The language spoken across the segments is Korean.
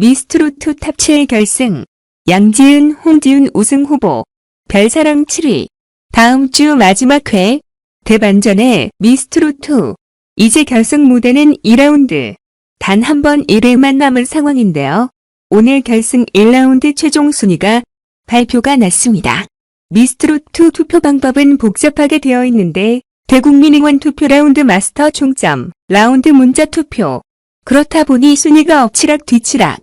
미스트로트 탑7 결승 양지은, 홍지윤 우승 후보 별사랑 7위 다음 주 마지막 회 대반전의 미스트로트 이제 결승 무대는 2라운드 단 한 번 1회만 남은 상황인데요. 오늘 결승 1라운드 최종 순위가 발표가 났습니다. 미스트로트 투표 방법은 복잡하게 되어 있는데 대국민 의원 투표 라운드 마스터 총점, 라운드 문자 투표. 그렇다 보니 순위가 엎치락 뒤치락.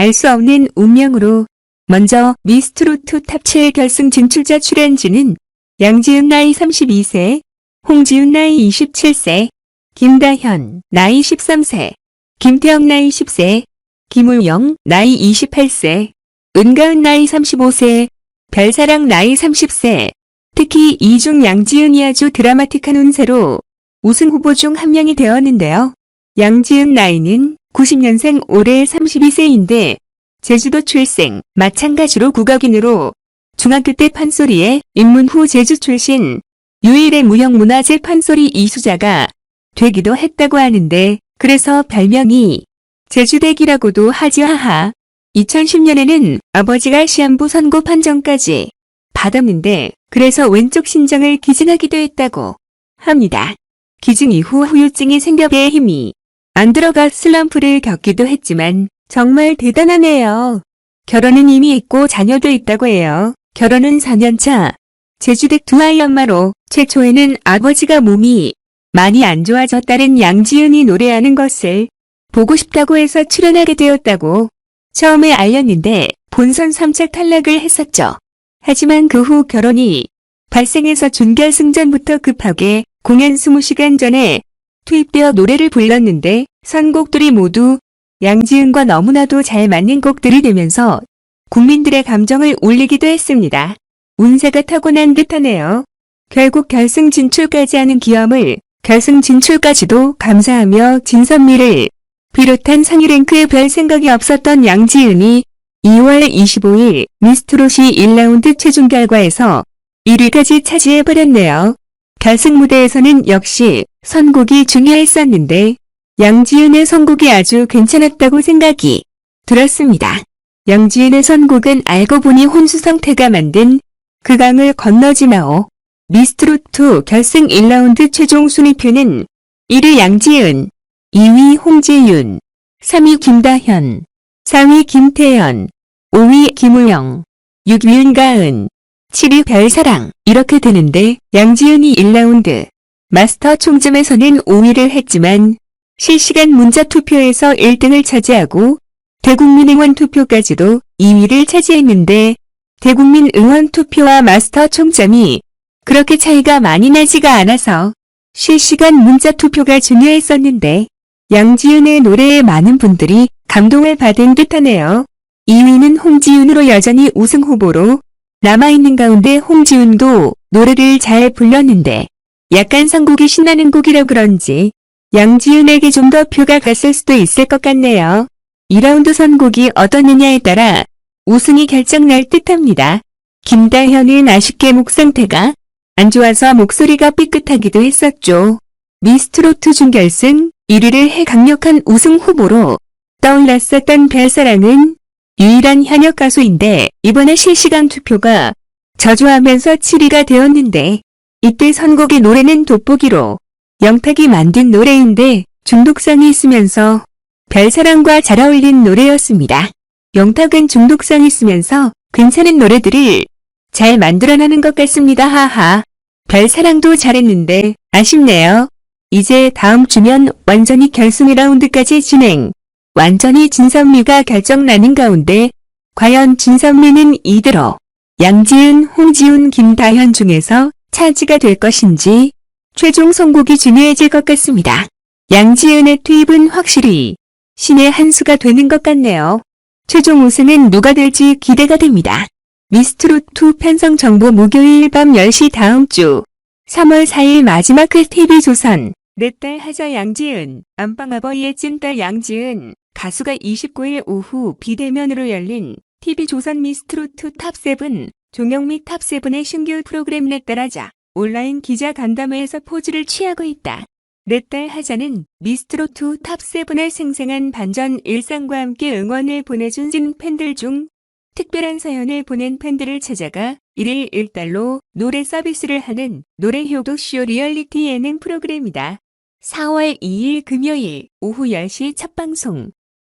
알 수 없는 운명으로 먼저 미스트로트 탑7 결승 진출자 출연진은 양지은 나이 32세, 홍지윤 나이 27세, 김다현 나이 13세, 김태형 나이 10세, 김울영 나이 28세, 은가은 나이 35세, 별사랑 나이 30세, 특히 이중 양지은이 아주 드라마틱한 운세로 우승 후보 중 한 명이 되었는데요. 양지은 나이는 90년생 올해 32세인데 제주도 출생, 마찬가지로 국악인으로 중학교 때 판소리에 입문 후 제주 출신 유일의 무형문화재 판소리 이수자가 되기도 했다고 하는데 그래서 별명이 제주댁이라고도 하지 하하. 2010년에는 아버지가 시한부 선고 판정까지 받았는데 그래서 왼쪽 신장을 기증하기도 했다고 합니다. 기증 이후 후유증이 생겨 배에 힘이 안 들어가 슬럼프를 겪기도 했지만 정말 대단하네요. 결혼은 이미 있고 자녀도 있다고 해요. 결혼은 4년차. 제주댁 두 아이 엄마로 최초에는 아버지가 몸이 많이 안 좋아졌다는 양지은이 노래하는 것을 보고 싶다고 해서 출연하게 되었다고 처음에 알렸는데 본선 3차 탈락을 했었죠. 하지만 그 후 결혼이 발생해서 준결승전부터 급하게 공연 20시간 전에 투입되어 노래를 불렀는데 선곡들이 모두 양지은과 너무나도 잘 맞는 곡들이 되면서 국민들의 감정을 울리기도 했습니다. 운세가 타고난 듯하네요. 결국 결승 진출까지 하는 기염을 결승 진출까지도 감사하며 진선미를 비롯한 상위 랭크에 별 생각이 없었던 양지은이 2월 25일 미스트롯이 1라운드 최종 결과에서 1위까지 차지해버렸네요. 결승 무대에서는 역시 선곡이 중요했었는데 양지은의 선곡이 아주 괜찮았다고 생각이 들었습니다. 양지은의 선곡은 알고 보니 혼수성태가 만든 그 강을 건너지 마오. 미스트롯2 결승 1라운드 최종 순위표는 1위 양지은, 2위 홍지윤, 3위 김다현, 4위 김태연, 5위 김우영, 6위 윤가은, 7위 별사랑 이렇게 되는데 양지은이 1라운드 마스터 총점에서는 5위를 했지만 실시간 문자 투표에서 1등을 차지하고 대국민의원 투표까지도 2위를 차지했는데 대국민 의원 투표와 마스터 총점이 그렇게 차이가 많이 나지가 않아서 실시간 문자 투표가 중요했었는데 양지은의 노래에 많은 분들이 감동을 받은 듯하네요. 2위는 홍지윤으로 여전히 우승 후보로 남아있는 가운데 홍지윤도 노래를 잘 불렀는데 약간 선곡이 신나는 곡이라 그런지 양지은에게 좀 더 표가 갔을 수도 있을 것 같네요. 2라운드 선곡이 어떻느냐에 따라 우승이 결정날 듯합니다. 김다현은 아쉽게 목 상태가 안 좋아서 목소리가 삐끗하기도 했었죠. 미스트로트 준결승 1위를 해 강력한 우승 후보로 떠올랐었던 별사랑은 유일한 현역 가수인데 이번에 실시간 투표가 저조하면서 7위가 되었는데 이때 선곡의 노래는 돋보기로 영탁이 만든 노래인데 중독성이 있으면서 별사랑과 잘 어울린 노래였습니다. 영탁은 중독성 있으면서 괜찮은 노래들을 잘 만들어내는 것 같습니다. 하하. 별사랑도 잘했는데 아쉽네요. 이제 다음 주면 완전히 결승 2라운드까지 진행. 완전히 진선미가 결정나는 가운데 과연 진선미는 이대로 양지은, 홍지훈, 김다현 중에서 차지가 될 것인지 최종 선곡이 중요해질 것 같습니다. 양지은의 투입은 확실히 신의 한 수가 되는 것 같네요. 최종 우승은 누가 될지 기대가 됩니다. 미스트롯2 편성 정보 목요일 밤 10시 다음 주 3월 4일 마지막 회 TV조선 내 딸 하자 양지은 안방아버이의 찐딸 양지은 가수가 29일 오후 비대면으로 열린 TV조선 미스트롯2 탑7 종영미 탑7의 신규 프로그램 하자 온라인 기자 간담회에서 포즈를 취하고 있다. 내딸 하자는 미스트롯2 탑7을 생생한 반전 일상과 함께 응원을 보내준 찐 팬들 중 특별한 사연을 보낸 팬들을 찾아가 1일 1달로 노래 서비스를 하는 노래 효도쇼 리얼리티 예능 프로그램이다. 4월 2일 금요일 오후 10시 첫 방송.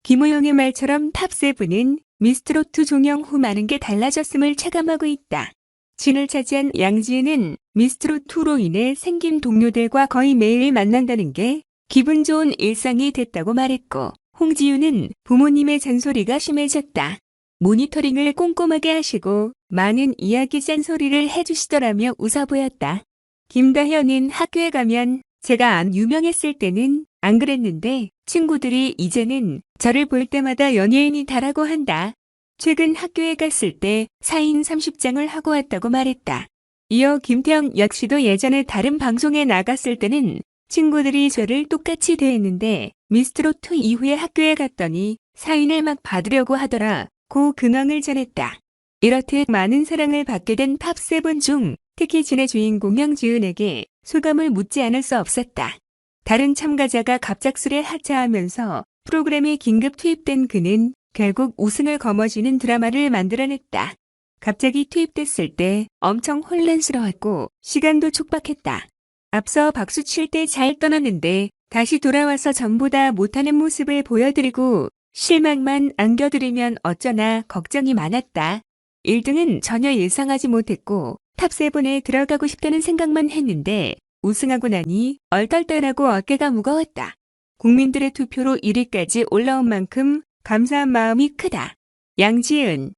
김호영의 말처럼 탑7은 미스트롯2 종영 후 많은 게 달라졌음을 체감하고 있다. 진을 차지한 양지은은 미스트롯2로 인해 생긴 동료들과 거의 매일 만난다는 게 기분 좋은 일상이 됐다고 말했고, 홍지윤은 부모님의 잔소리가 심해졌다. 모니터링을 꼼꼼하게 하시고 많은 이야기 짠소리를 해주시더라며 웃어 보였다. 김다현은 학교에 가면 제가 안 유명했을 때는 안 그랬는데 친구들이 이제는 저를 볼 때마다 연예인이다라고 한다. 최근 학교에 갔을 때 사인 30장을 하고 왔다고 말했다. 이어 김태형 역시도 예전에 다른 방송에 나갔을 때는 친구들이 저를 똑같이 대했는데 미스트롯2 이후에 학교에 갔더니 사인을 막 받으려고 하더라. 고 근황을 전했다. 이렇듯 많은 사랑을 받게 된 탑7 중 특히 진의 주인공 형지은에게 소감을 묻지 않을 수 없었다. 다른 참가자가 갑작스레 하차하면서 프로그램에 긴급 투입된 그는 결국 우승을 거머쥐는 드라마를 만들어냈다. 갑자기 투입됐을 때 엄청 혼란스러웠고 시간도 촉박했다. 앞서 박수 칠 때 잘 떠났는데 다시 돌아와서 전보다 못하는 모습을 보여드리고 실망만 안겨드리면 어쩌나 걱정이 많았다. 1등은 전혀 예상하지 못했고 탑7에 들어가고 싶다는 생각만 했는데 우승하고 나니 얼떨떨하고 어깨가 무거웠다. 국민들의 투표로 1위까지 올라온 만큼 감사한 마음이 크다. 양지은